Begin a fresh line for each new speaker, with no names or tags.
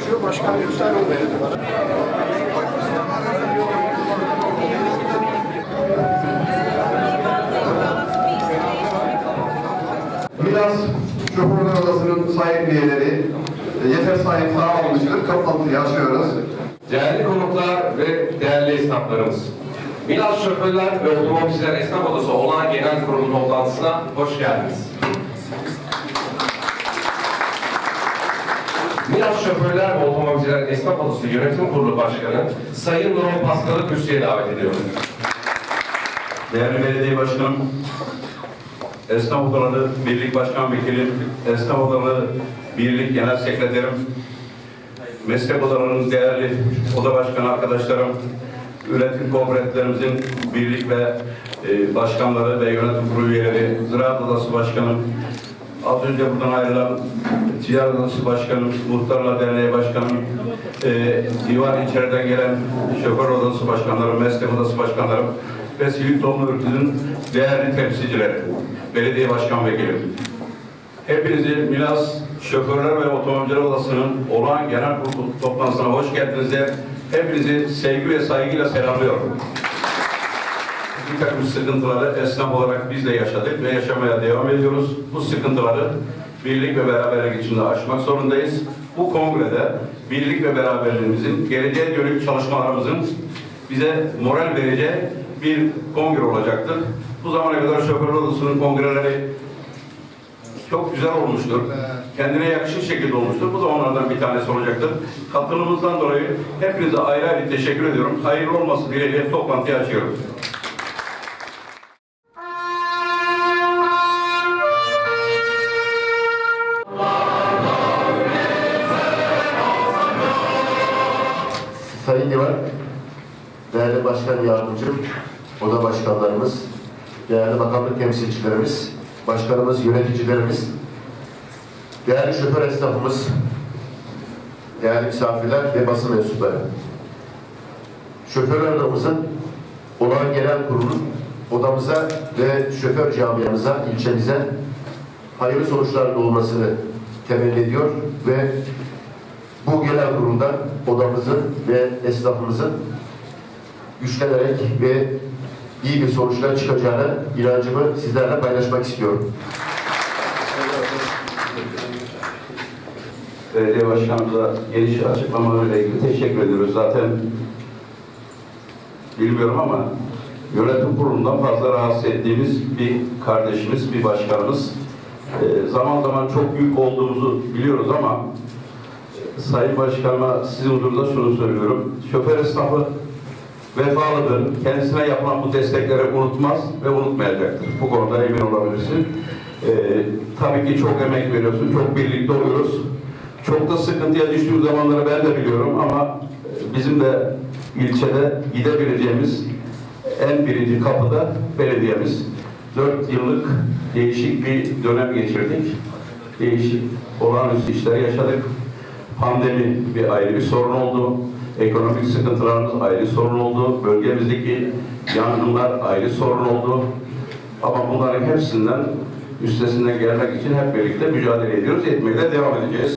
konuşuyor. Başkan Yüksel olmayacak. Milas Şoförler Odası'nın sahip üyeleri e, yeter sahip sağ olmuştur. Toplantıyı açıyoruz.
Değerli konuklar ve değerli esnaflarımız. Milas Şoförler ve Otomobilciler Esnaf Odası olan genel kurulu toplantısına hoş geldiniz. Milas Şoförler ve Otomobilciler Esnaf Odası Yönetim Kurulu Başkanı Sayın Nurhan Paskal'ı kürsüye davet ediyorum.
Değerli Belediye Başkanım, Esnaf Odaları Birlik Başkan Vekilim, Esnaf Odaları Birlik Genel Sekreterim, Meslek Odalarının değerli oda başkanı arkadaşlarım, üretim kooperatiflerimizin birlik ve e, başkanları ve yönetim kurulu üyeleri, Ziraat Odası Başkanım, az önce buradan ayrılan Ticaret Odası Başkanım, Muhtarlar Derneği Başkanım, e, divan içeriden gelen Şoför Odası Başkanlarım, Meslek Odası Başkanlarım ve sivil toplum örgütünün değerli temsilcileri, belediye başkan vekilim. Hepinizi Milas Şoförler ve Otomobilciler Odası'nın olağan genel kurulu toplantısına hoş geldiniz der. Hepinizi sevgi ve saygıyla selamlıyorum. Bir takım sıkıntıları esnaf olarak biz de yaşadık ve yaşamaya devam ediyoruz. Bu sıkıntıları birlik ve beraberlik içinde aşmak zorundayız. Bu kongrede birlik ve beraberliğimizin, geleceğe dönük çalışmalarımızın bize moral vereceği bir kongre olacaktır. Bu zamana kadar Şoförler Odası'nın kongreleri çok güzel olmuştur. Kendine yakışır şekilde olmuştur. Bu da onlardan bir tanesi olacaktır. Katılımınızdan dolayı hepinize ayrı ayrı teşekkür ediyorum. Hayırlı olması dileğiyle toplantıyı açıyorum.
Divan, değerli başkan yardımcım, oda başkanlarımız, değerli bakanlık temsilcilerimiz, başkanımız, yöneticilerimiz, değerli şoför esnafımız, değerli misafirler ve basın mensupları. Şoför odamızın olağan genel kurulu odamıza ve şoför camiamıza, ilçemize hayırlı sonuçlar olmasını temenni ediyor ve bu genel kurulda odamızın ve esnafımızın güçlenerek ve iyi bir sonuçlar çıkacağına inancımı sizlerle paylaşmak istiyorum.
Belediye Başkanımıza geniş açıklamalarıyla ilgili teşekkür ediyoruz. Zaten bilmiyorum ama yönetim kurulundan fazla rahatsız ettiğimiz bir kardeşimiz, bir başkanımız. Ee, zaman zaman çok büyük olduğumuzu biliyoruz ama Sayın Başkanıma sizin huzurunda şunu söylüyorum. Şoför esnafı vefalıdır. Kendisine yapılan bu destekleri unutmaz ve unutmayacaktır. Bu konuda emin olabilirsin. Ee, tabii ki çok emek veriyorsun, çok birlikte oluyoruz. Çok da sıkıntıya düştüğüm zamanları ben de biliyorum ama e, bizim de ilçede gidebileceğimiz en birinci kapıda belediyemiz. Dört yıllık değişik bir dönem geçirdik. Değişik olağanüstü işler yaşadık. Pandemi bir ayrı bir sorun oldu. Ekonomik sıkıntılarımız ayrı sorun oldu. Bölgemizdeki yangınlar ayrı sorun oldu. Ama bunların hepsinden üstesinden gelmek için hep birlikte mücadele ediyoruz. Etmeye de devam edeceğiz.